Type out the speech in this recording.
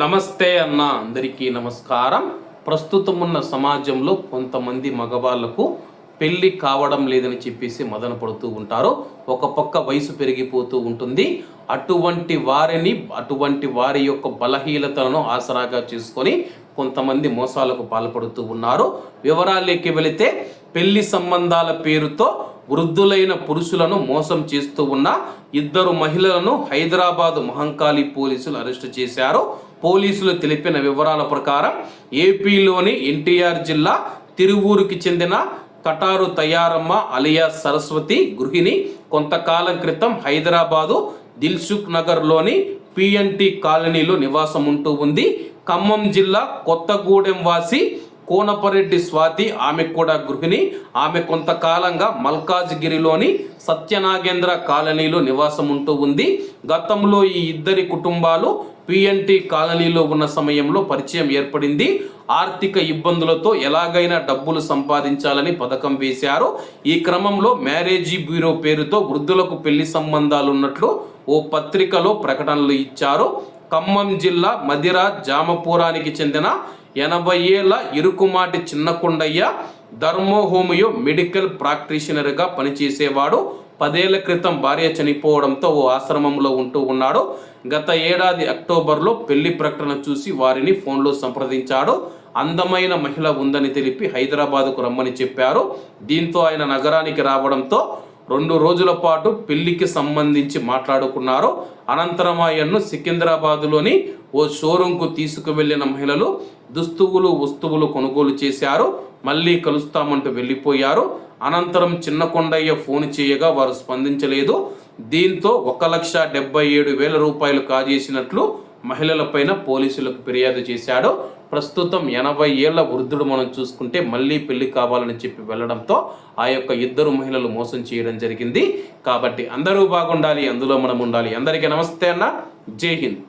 నమస్తే అన్న అందరికీ నమస్కారం. ప్రస్తుతం ఉన్న సమాజంలో కొంతమంది మగవాళ్ళకు పెళ్ళి కావడం లేదని చెప్పేసి మదన పడుతూ ఉంటారు. ఒక పక్క వయసు పెరిగిపోతూ ఉంటుంది. అటువంటి వారిని అటువంటి వారి యొక్క బలహీనతలను ఆసరాగా చేసుకొని కొంతమంది మోసాలకు పాల్పడుతూ ఉన్నారు. వివరాల్లోకి వెళితే పెళ్ళి సంబంధాల పేరుతో వృద్ధులైన పురుషులను మోసం చేస్తూ ఉన్న ఇద్దరు మహిళలను హైదరాబాద్ మహంకాళి పోలీసులు అరెస్టు చేశారు. పోలీసులు తెలిపిన వివరాల ప్రకారం ఏపీలోని ఎన్టీఆర్ జిల్లా తిరువూరుకి చెందిన కటారు తయారమ్మ అలియా సరస్వతి గృహిణి కొంతకాలం క్రితం హైదరాబాదు దిల్సుఖ్ నగర్లోని పిఎన్టీ కాలనీలో నివాసం ఉంటూ ఉంది. ఖమ్మం జిల్లా కొత్తగూడెం వాసి కోనపరెడ్డి స్వాతి ఆమె కూడా గృహిణి. ఆమె కొంతకాలంగా మల్కాజ్గిరిలోని సత్యనాగేంద్ర కాలనీలో నివాసం ఉంటూ ఉంది. గతంలో ఈ ఇద్దరి కుటుంబాలు పిఎన్టీ కాలనీలో ఉన్న సమయంలో పరిచయం ఏర్పడింది. ఆర్థిక ఇబ్బందులతో ఎలాగైనా డబ్బులు సంపాదించాలని పథకం వేశారు. ఈ క్రమంలో మ్యారేజీ బ్యూరో పేరుతో వృద్ధులకు పెళ్ళి సంబంధాలు ఉన్నట్లు ఓ పత్రికలో ప్రకటనలు ఇచ్చారు. ఖమ్మం జిల్లా మదిర జామపురానికి చెందిన ఎనభై ఏళ్ళ ఇరుకుమాటి చిన్నకొండయ్య ధర్మోహోమియో మెడికల్ ప్రాక్టీషనర్గా పనిచేసేవాడు. పదేళ్ళ క్రితం భార్య చనిపోవడంతో ఓ ఆశ్రమంలో ఉంటూ ఉన్నాడు. గత ఏడాది అక్టోబర్లో పెళ్ళి ప్రకటన చూసి వారిని ఫోన్లో సంప్రదించాడు. అందమైన మహిళ ఉందని తెలిపి హైదరాబాదుకు రమ్మని చెప్పారు. దీంతో ఆయన నగరానికి రావడంతో రెండు రోజుల పాటు పెళ్ళికి సంబంధించి మాట్లాడుకున్నారు. అనంతరం ఆయన్ను సికింద్రాబాదులోని ఓ షోరూంకు తీసుకువెళ్ళిన మహిళలు దుస్తువులు వస్తువులు కొనుగోలు చేశారు. మళ్ళీ కలుస్తామంటూ వెళ్ళిపోయారు. అనంతరం చిన్న కొండయ్య ఫోన్ చేయగా వారు స్పందించలేదు. దీంతో ఒక లక్ష డెబ్బై ఏడు వేల రూపాయలు కాజేసినట్లు మహిళలపైన పోలీసులకు ఫిర్యాదు చేశాడు. ప్రస్తుతం ఎనభై ఏళ్ళ వృద్ధుడు మనం చూసుకుంటే మళ్ళీ పెళ్ళి కావాలని చెప్పి వెళ్ళడంతో ఆ యొక్క ఇద్దరు మహిళలు మోసం చేయడం జరిగింది. కాబట్టి అందరూ బాగుండాలి అందులో మనం ఉండాలి. అందరికీ నమస్తే అన్న. జై హింద్.